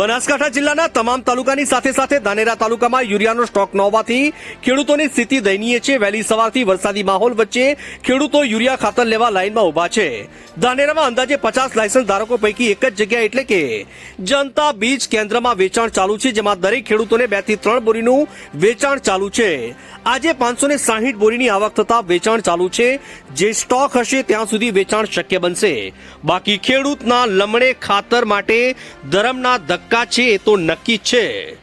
બનાસકાંઠા જિલ્લાના તમામ તાલુકાની સાથે સાથે ધાનેરા તાલુકામાં યુરિયાનો સ્ટોક ન હોવાથી ખેડૂતોની સ્થિતિ દયનીય છે. વહેલી સવારથી વરસાદી માહોલ વચ્ચે ખેડૂતો યુરિયા ખાતર લેવા લાઇનમાં ઊભા છે. ધાનેરામાં અંદાજે પચાસ લાયસન્સ ધારકો પૈકી એક જ જગ્યા એટલે કે જનતા બીજ કેન્દ્રમાં વેચાણ ચાલુ છે, જેમાં દરેક ખેડૂતોને બેથી ત્રણ બોરીનું વેચાણ ચાલુ છે. આજે પાંચસો ને સાહીઠ બોરીની આવક થતા વેચાણ ચાલુ છે. જે સ્ટોક હશે ત્યાં સુધી વેચાણ શક્ય બનશે. બાકી ખેડૂતના લમણે ખાતર માટે ધરમના ધક્કા છે એ તો નક્કી છે.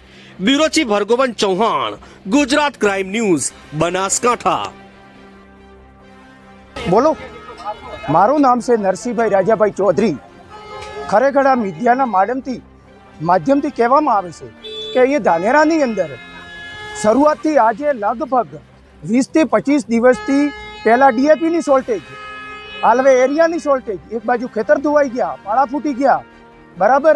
બ્યુરોચી ભર્ગોવન ચૌહાણ, ગુજરાત ક્રાઇમ ન્યૂઝ, બનાસકાંઠા. બોલો. મારું નામ છે નરસિંહભાઈ રાજાભાઈ ચૌધરી. ખરેખર આ મીડિયાના માધ્યમથી માધ્યમથી કહેવામાં આવે છે કે એ ધાનેરાની અંદર શરૂઆતથી આજે લગભગ વીસથી પચીસ દિવસથી પહેલાં ડીએપીની શોર્ટેજ હાલવે એરિયાની શોર્ટેજ એક બાજુ ખેતર ધોવાઈ ગયા, પાળા ફૂટી ગયા, બરાબર?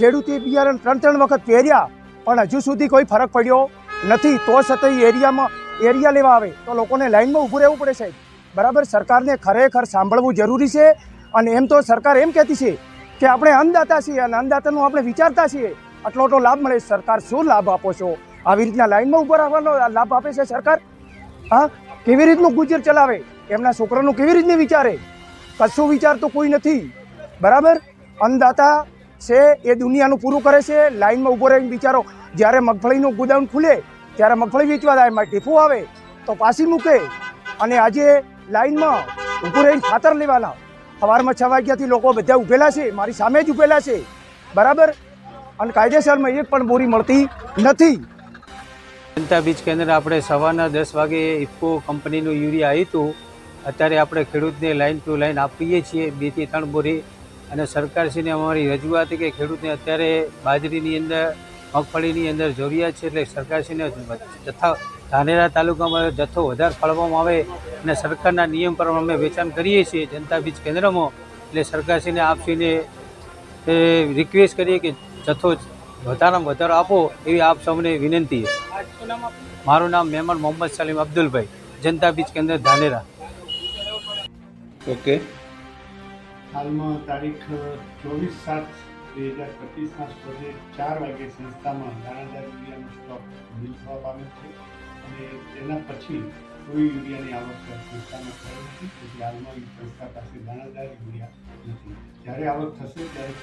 ખેડૂતે બિયારણ ત્રણ ત્રણ વખત પહેર્યા, પણ હજુ સુધી કોઈ ફરક પડ્યો નથી. તો છતાં એરિયામાં, એરિયા લેવા આવે. તો લોકોને લાઇનમાં ઊભું રહેવું પડે સાહેબ. બરાબર, સરકારને ખરેખર સાંભળવું જરૂરી છે. અને એમ તો સરકાર એમ કહેતી છે કે આપણે અન્નદાતા છીએ અને અન્નદાતાનું આપણે વિચારતા છીએ. આટલો આટલો લાભ મળે. સરકાર શું લાભ આપો છો? આવી રીતના લાઇનમાં ઊભા રાખવાનો લાભ આપે છે સરકાર? હા? કેવી રીતનું ગુજર ચલાવે? એમના છોકરાનું કેવી રીતની વિચારે? કશું વિચાર તો કોઈ નથી. બરાબર? અન્નદાતા છે, એ દુનિયાનું પૂરું કરે છે, લાઈનમાં ઊભો રહીને બિચારો જ્યારે મગફળીનું ગોદાઉન ખુલે, ત્યારે મગફળી વેચવા જાય, એમાં ટેફું આવે, તો પાછી મૂકે અને આજે લાઈનમાં ઊભું રહીને ખાતર લેવાના સવારમાં છ વાગ્યાથી લોકો બધા ઊભેલા છે, મારી સામે જ ઊભેલા છે. બરાબર? અને કાયદેસરમાં એક પણ બોરી મળતી નથી. જનતા બીજ કેન્દ્ર આપણે સવારના દસ વાગે ઇફકો કંપનીનું યુરિયા આવ્યું હતું. અત્યારે આપણે ખેડૂતને લાઈન ટુ લાઈન આપીએ છીએ બેથી ત્રણ બોરી અને સરકારશ્રીને અમારી રજૂઆત કે ખેડૂતને અત્યારે બાજરીની અંદર, મગફળીની અંદર જરૂરિયાત છે એટલે સરકારશ્રીને જથ્થા, ધાનેરા તાલુકામાં જથ્થો વધારે ફાળવવામાં આવે અને સરકારના નિયમ પ્રમાણે અમે વેચાણ કરીએ છીએ જનતા બીજ કેન્દ્રમાં, એટલે સરકારશ્રીને આપશ્રીને રિક્વેસ્ટ કરીએ કે જથ્થો વધારામાં વધારો આપો એવી આપ સૌને વિનંતી મારું નામ મહેમાન મોહમ્મદ સલીમ અબ્દુલભાઈ, જનતા બીજ કેન્દ્ર ધાનેરા. ઓકે હાલમાં તારીખ ચોવીસ સાત બે હજાર પચીસના રોજે ચાર વાગે સંસ્થામાં દાણાદાર યુરિયાનો સ્ટોક બિલ થવા પામેલ છે અને તેના પછી કોઈ યુરિયાની આવક સંસ્થામાં થઈ નથી, તેથી હાલમાં સંસ્થા પાસે દાણાદાર યુરિયા નથી. જ્યારે આવક થશે ત્યારે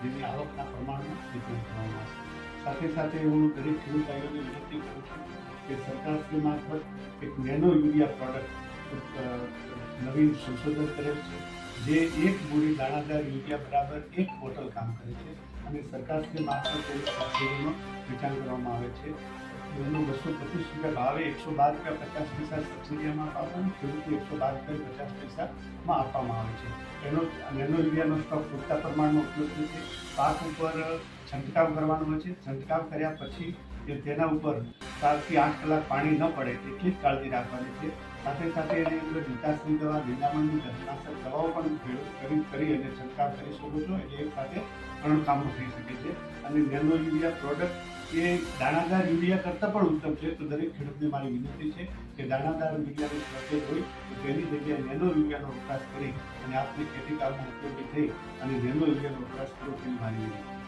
જેની આવકના પ્રમાણમાં વિતરણ કરવામાં આવશે. સાથે સાથે હું દરેક ખેડૂત ભાઈઓને વિનંતી કરું છું કે સરકારશ્રી મારફત એક નેનો યુરિયા પ્રોડક્ટ નવીન સંશોધન કરે છે. જે એક બોરી દાણાદાર યુરિયા બરાબર એક બોટલ કામ કરે છે અને સરકારશ્રી મારફત વેચાણ કરવામાં આવે છે. એનું બસો પચીસ રૂપિયા ભાવે એકસો બાર રૂપિયા પચાસ પૈસા સબસિડીમાં આપવાનું ખેડૂતને એકસો બાર રૂપિયા પચાસ પૈસામાં આપવામાં આવે છે. એનો નેનો યુરિયાનો સ્ટોક પૂરતા પ્રમાણમાં ઉપલબ્ધ છે. પાક ઉપર છંટકાવ કરવાનો હોય છે. છંટકાવ કર્યા પછી તેના ઉપર સાતથી આઠ કલાક પાણી ન પડે એટલી જ કાળજી રાખવાની છે. સાથે સાથે એની અંદર વિકાસની દવા નિંદામણની જંતુનાશક દવાઓ પણ ખેડૂત કરી અને છંટકાવ કરી શકો છો એટલે એક સાથે ત્રણ કામો થઈ શકે છે. અને નેનો યુરિયા પ્રોડક્ટ એ દાણાદાર યુરિયા કરતાં પણ ઉત્તમ છે. તો દરેક ખેડૂતને મારી વિનંતી છે કે દાણાદાર યુરિયાની શોર્ટેજ હોય તો તેની જગ્યાએ નેનો યુરિયાનો વપરાશ કરી અને આપની ખેતી કામમાં ઉપયોગી થઈ અને નેનો યુરિયાનો વપરાશ કરો તેની મારી વિનંતી